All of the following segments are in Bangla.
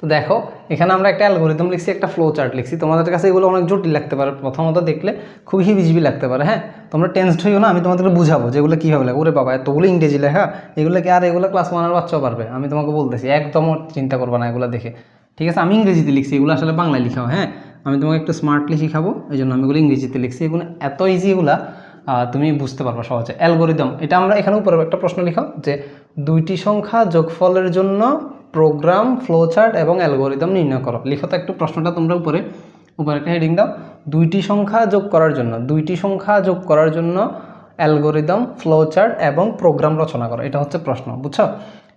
তো দেখো, এখানে আমরা একটা অ্যালগোরিদম লিখছি, একটা ফ্লো চার্ট লিখছি। তোমাদের কাছে এগুলো অনেক জটিল লাগতে পারে। প্রথমত দেখলে খুব হিবিজিবি লাগতে পারে হ্যাঁ? তোমরা টেন্সড হইও না, আমি তোমাদেরকে বুঝাবো যে এগুলো কীভাবে লাগে। ওরে বাবা, এতগুলো ইংরেজি লেখা, এগুলো কি আর এগুলো ক্লাস ওয়ানের বাচ্চাও পারবে? আমি তোমাকে বলতেছি একদম চিন্তা করব না এগুলো দেখে। ঠিক আছে, আমি ইংরেজিতে লিখছি, এগুলো আসলে বাংলায় লিখাও হ্যাঁ? আমি তোমাকে একটু স্মার্টলি শিখাবো এই জন্য আমি এগুলো ইংরেজিতে লিখছি। এগুলো এত ইজি এগুলা তুমি বুঝতে পারবা সহজে। অ্যালগোরিদম এটা আমরা এখানে উপরে একটা প্রশ্ন লিখাও, যে দুইটি সংখ্যা যোগফলের জন্য প্রোগ্রাম ফ্লোচার্ট এবং অ্যালগোরিদম নির্ণয় করো। লিখো তো একটু প্রশ্নটা তোমরা উপরে। উপরে একটা হেডিং দাও। দুইটি সংখ্যা যোগ করার জন্য, দুইটি সংখ্যা যোগ করার জন্য অ্যালগোরিদম ফ্লোচার্ট এবং প্রোগ্রাম রচনা করো। এটা হচ্ছে প্রশ্ন, বুঝছ?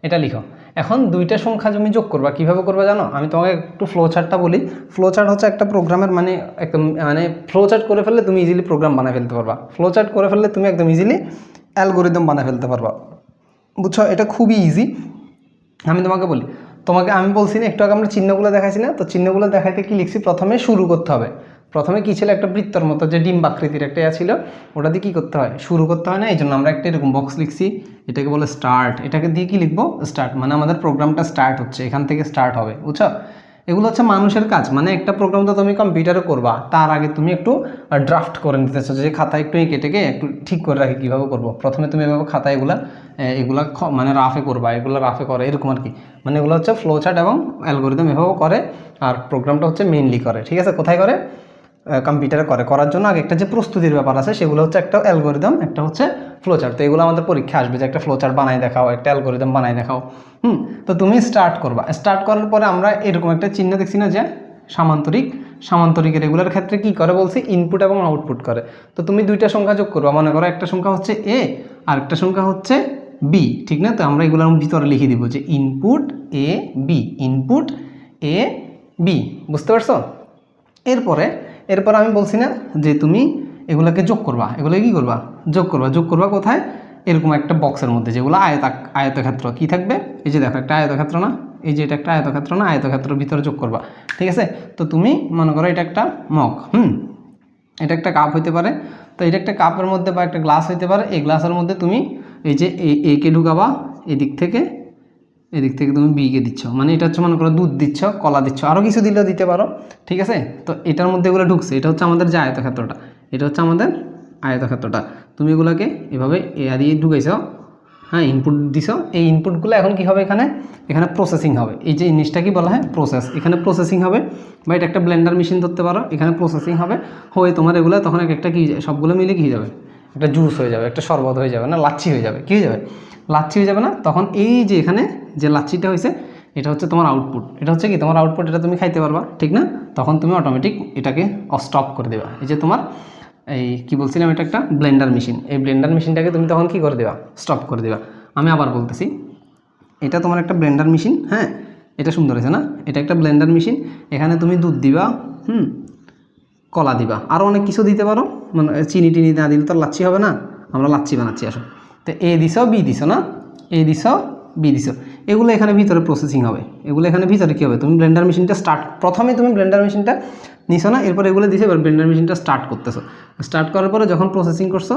এটা লিখো। এখন দুইটা সংখ্যা তুমি যোগ করবা, কীভাবে করবা জানো? আমি তোমাকে একটু ফ্লো চার্টটা বলি। ফ্লো চার্ট হচ্ছে একটা প্রোগ্রামের মানে একদম মানে ফ্লো চার্ট করে ফেললে তুমি ইজিলি প্রোগ্রাম বানায় ফেলতে পারবা। ফ্লো চার্ট করে ফেললে তুমি একদম ইজিলি অ্যালগোরিদম বানায় ফেলতে পারবা। বুঝছ? এটা খুবই ইজি আমি তোমাকে বলি, তোমাকে আমি বলছি না, একটু আগে আমরা চিহ্নগুলো দেখাইছি না তো চিহ্নগুলো দেখাইতে কি লিখছি? প্রথমে শুরু করতে হবে। প্রথমে কী ছিল? একটা বৃত্তর মতো যে ডিম বাকৃতির একটা ইয়া ছিল, ওটা দিয়ে কী করতে হয়? শুরু করতে হয় না এই জন্য আমরা একটা এরকম বক্স লিখছি, এটাকে বলে স্টার্ট এটাকে দিয়ে কী লিখব? স্টার্ট মানে আমাদের প্রোগ্রামটা স্টার্ট হচ্ছে, এখান থেকে স্টার্ট হবে, বুঝছ? এগুলো হচ্ছে মানুষের কাজ। মানে একটা প্রোগ্রাম তো তুমি কম্পিউটারে করবা, তার আগে তুমি একটু ড্রাফট করে নিতে চাচ্ছ যে খাতা একটু কেটে গিয়ে একটু ঠিক করে রাখি কীভাবে করব। প্রথমে তুমি এভাবে খাতা এগুলা এগুলা মানে রাফে করবা, এগুলো রাফে করে, এরকম আর কি। মানে এগুলো হচ্ছে ফ্লো চার্ট এবং অ্যালগোরিদম এভাবেও করে, আর প্রোগ্রামটা হচ্ছে মেইনলি করে, ঠিক আছে? কোথায় করে? কম্পিউটারে করে। করার জন্য আগে একটা যে প্রস্তুতির ব্যাপার আছে, সেগুলো হচ্ছে একটা অ্যালগোরিদম একটা হচ্ছে ফ্লোচার্ট তো এগুলো আমাদের পরীক্ষা আসবে যে একটা ফ্লোচার্ট বানাই দেখাও, একটা অ্যালগোরিদম বানাই দেখাও, হুম? তো তুমি স্টার্ট করবা। স্টার্ট করার পরে আমরা এরকম একটা চিহ্ন দেখছি না যে সামান্তরিক, সামান্তরিকের এগুলোর ক্ষেত্রে কি করে? বলছি ইনপুট এবং আউটপুট করে। তো তুমি দুইটা সংখ্যা যোগ করবা। মনে করো একটা সংখ্যা হচ্ছে এ আর একটা সংখ্যা হচ্ছে বি ঠিক না? তো আমরা এগুলোর ভিতরে লিখে দিব যে input A B input A B বুঝতে পারছ? এরপরে, এরপর আমি বলছি না যে তুমি এগুলোকে যোগ করবা। এগুলো কি করবা? যোগ করবা। যোগ করবা কোথায়? এরকম একটা বক্সের মধ্যে, যেগুলো আয়তা আয়তক্ষেত্র। কি থাকবে? এই যে দেখো, একটা আয়তক্ষেত্র না? এই যে এটা একটা আয়তক্ষেত্র না? আয়তক্ষেত্রের ভিতরে যোগ করবা। ঠিক আছে? তো তুমি মনে করো এটা একটা মগ, হুম? এটা একটা কাপ হইতে পারে। তো এটা একটা কাপের মধ্যে বা একটা গ্লাস হইতে পারে। এই গ্লাসের মধ্যে তুমি এই যে এ- একে ঢুকাবা, এদিক থেকে এদিক থেকে তুমি বিকে দিচ্ছ। মানে এটা হচ্ছে মনে করো দুধ দিচ্ছ, কলা দিচ্ছ। আরও কিছু দিলেও দিতে পারো। ঠিক আছে? তো এটার মধ্যে এগুলো ঢুকছে। এটা হচ্ছে আমাদের যে আয়তক্ষেত্রটা। এটা হচ্ছে আমাদের আয়তক্ষেত্রটা। তুমি এগুলোকে এভাবে এয়া দিয়ে ঢুকাইছ হ্যাঁ ইনপুট দিছ। এই ইনপুটগুলো এখন কি হবে এখানে? এখানে প্রসেসিং হবে। এই যে জিনিসটা কি বলা হয়? প্রসেস এখানে প্রসেসিং হবে, বা এটা একটা ব্লেন্ডার মেশিন ধরতে পারো, এখানে প্রসেসিং হবে। হয়ে তোমার এগুলো তখন এক একটা কি সবগুলো মিলে কী যাবে? একটা জুস হয়ে যাবে, একটা শরবত হয়ে যাবে, না, লাচ্ছি হয়ে যাবে। কী হয়ে যাবে? লাচ্ছি হয়ে যাবে না? তখন এই যে এখানে যে লাচ্ছিটা হয়েছে এটা হচ্ছে তোমার আউটপুট এটা হচ্ছে কি? তোমার আউটপুট এটা তুমি খাইতে পারবা, ঠিক না? তখন তুমি অটোমেটিক এটাকে স্টপ করে দেবা। এই যে তোমার এই কি বলছিলাম এটা একটা? ব্লেন্ডার মেশিন এই ব্লেন্ডার মেশিনটাকে তুমি তখন কি করে দেবা? স্টপ করে দেবা। আমি আবার বলতেছি, এটা তোমার একটা ব্লেন্ডার মেশিন হ্যাঁ? এটা সুন্দর হয়েছে না? এটা একটা ব্লেন্ডার মেশিন এখানে তুমি দুধ দিবা, হুম? কলা দিবা। আরও অনেক কিছু দিতে পারো। মানে চিনি টিনি না দিলে তো লাচ্ছি হবে না। আমরা লাচ্ছি বানাচ্ছি, আসো। তো এ দিছ, বি দিছ না? এ দিছ, বি দিছ। এগুলো এখানে ভিতরে প্রসেসিং হবে। এগুলো এখানে ভিতরে কী হবে? তুমি ব্লেন্ডার মেশিনটা স্টার্ট প্রথমে তুমি ব্লেন্ডার মেশিনটা নিছো না, এরপর এগুলো দিছো, এবার ব্লেন্ডার মেশিনটা স্টার্ট করতেছো। স্টার্ট করার পরে যখন প্রসেসিং করছ,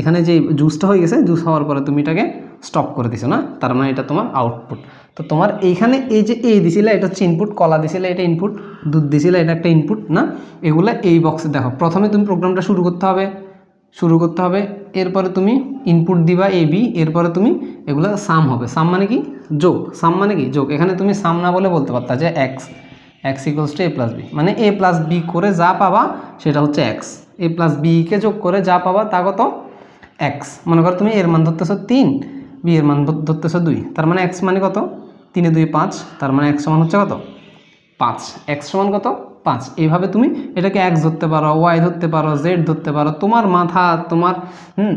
এখানে যে জুসটা হয়ে গেছে জুস হওয়ার পরে তুমি এটাকে স্টপ করে দিছো না? তার মানে এটা তোমার আউটপুট তো তোমার এইখানে এই যে এ দিছিলে, এটা হচ্ছে ইনপুট কলা দিছিলে, এটা ইনপুট দুধ দিছিলে, এটা একটা ইনপুট না? এগুলো এই বক্সে দেখো। প্রথমে তুমি প্রোগ্রামটা শুরু করতে হবে। শুরু করতে হবে, এরপরে তুমি ইনপুট দিবা এ বি এরপরে তুমি এগুলো সাম হবে। সাম মানে কি? যোগ, সাম মানে কি? যোগ। এখানে তুমি সাম না বলে বলতে পারতা যে X X equals to A plus B মানে এ প্লাস বি করে যা পাবা সেটা হচ্ছে এক্স এ প্লাস বিকে যোগ করে যা পাবা তা কত? এক্স মনে করো তুমি এর মান ধরতেছো তিন বি এর মান ধর- ধরতেছো দুই। তার মানে এক্স মানে কত? তিনে দুই পাঁচ। তার মানে এক্স সমান হচ্ছে কত? পাঁচ। এক্স সমান কত? পাঁচ। এইভাবে তুমি এটাকে এক্স ধরতে পারো ওয়াই ধরতে পারো জেড ধরতে পারো। তোমার মাথা, তোমার, হুম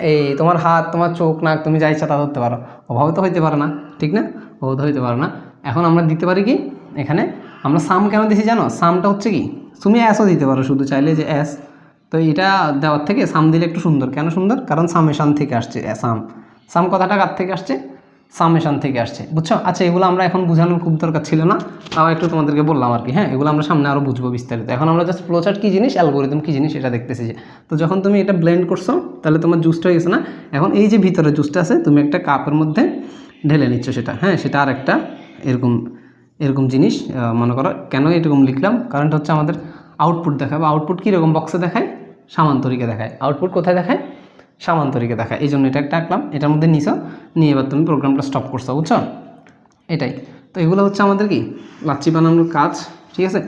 এই তোমার হাত, তোমার চোখ, নাক, তুমি যা ইচ্ছা তা ধরতে পারো। অভাবে তো হইতে পারে না, ঠিক না? অভাব তো হইতে পারে না। এখন আমরা দিতে পারি কি? এখানে আমরা সাম কেন দিছি জানো? সামটা হচ্ছে কি? তুমি অ্যাসও দিতে পারো শুধু, চাইলে যে অ্যাস তো এটা দেওয়ার থেকে সাম দিলে একটু সুন্দর। কেন সুন্দর? কারণ সামেশান থেকে আসছে সাম সাম কথাটা কার থেকে আসছে? সামেশান থেকে আসছে, বুঝছ? আচ্ছা এগুলো আমরা এখন বোঝানোর খুব দরকার ছিল না, তাও একটু তোমাদেরকে বললাম আর কি হ্যাঁ? এগুলো আমরা সামনে আরও বুঝব বিস্তারিত। এখন আমরা জাস্ট ফ্লোচার্ট কী জিনিস অ্যালগোরিদম কী জিনিস এটা দেখতেছি যে, তো যখন তুমি এটা ব্লেন্ড করছ, তাহলে তোমার জুসটা হয়ে গেছে না? এখন এই যে ভিতরে জুসটা আছে, তুমি একটা কাপের মধ্যে ঢেলে নিচ্ছ সেটা হ্যাঁ? সেটা আর একটা এরকম এরকম জিনিস মনে করো, কেন এরকম লিখলাম? কারণটা হচ্ছে আমাদের আউটপুট দেখাবে আউটপুট কীরকম বক্সে দেখায়? সামান্তরিকে দেখায়। আউটপুট কোথায় দেখায়? সামান্তরিকে দেখায় এই জন্য এটা একটা আঁকলাম। এটার মধ্যে নিছো। নিয়ে এবার তুমি প্রোগ্রামটা স্টপ করছ, বুঝছ? এটাই। তো এগুলো হচ্ছে আমাদের কি? লাচ্ছি বানানোর কাজ, ঠিক আছে?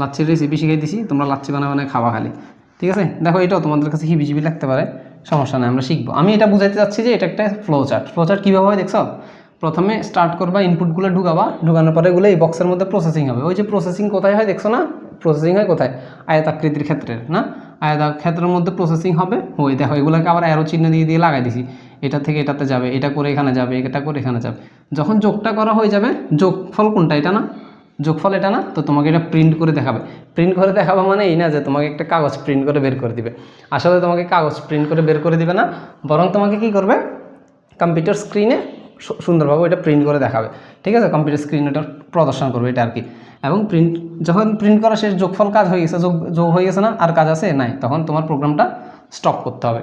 লাচ্ছির রেসিপি শিখিয়ে দিছি। তোমরা লাচ্ছি বানা বানায় খাওয়া খালি, ঠিক আছে? দেখো, এটাও তোমাদের কাছে হিবিজিবি লাগতে পারে। সমস্যা নেই, আমরা শিখব। আমি এটা বুঝাইতে চাচ্ছি যে এটা একটা ফ্লো চার্ট ফ্লো চার্ট কীভাবে হয় দেখছ? প্রথমে স্টার্ট করবা ইনপুটগুলো ঢুকাবা। ঢুকানোর পরে এগুলো এই বক্সের মধ্যে প্রসেসিং হবে। ওই যে প্রসেসিং কোথায় হয় দেখছ না? প্রসেসিং হয় কোথায়? আয়তাকৃতির ক্ষেত্রে না? আয়তা ক্ষেত্রের মধ্যে প্রসেসিং হবে। ওই দেখো, এগুলোকে আবার অ্যারো চিহ্ন দিয়ে দিয়ে লাগাই দিছি। এটা থেকে এটাতে যাবে, এটা করে এখানে যাবে, এটা করে এখানে যাবে। যখন যোগটা করা হয়ে যাবে, যোগফল কোনটা এটা না? যোগফল এটা না? তো তোমাকে এটা প্রিন্ট করে দেখাবে। প্রিন্ট করে দেখাবে মানে এই না যে তোমাকে একটা কাগজ প্রিন্ট করে বের করে দিবে। আসলে তোমাকে কাগজ প্রিন্ট করে বের করে দিবে না, বরং তোমাকে কি করবে? কম্পিউটার স্ক্রিনে সুন্দরভাবে এটা প্রিন্ট করে দেখাবে। ঠিক আছে? কম্পিউটার স্ক্রিন এটা প্রদর্শন করবে এটা আর কি এবং প্রিন্ট যখন প্রিন্ট করা শেষ, যোগফল কাজ হয়ে গেছে, যোগ যোগ হয়ে গেছে না? আর কাজ আছে? নাই। তখন তোমার প্রোগ্রামটা স্টপ করতে হবে।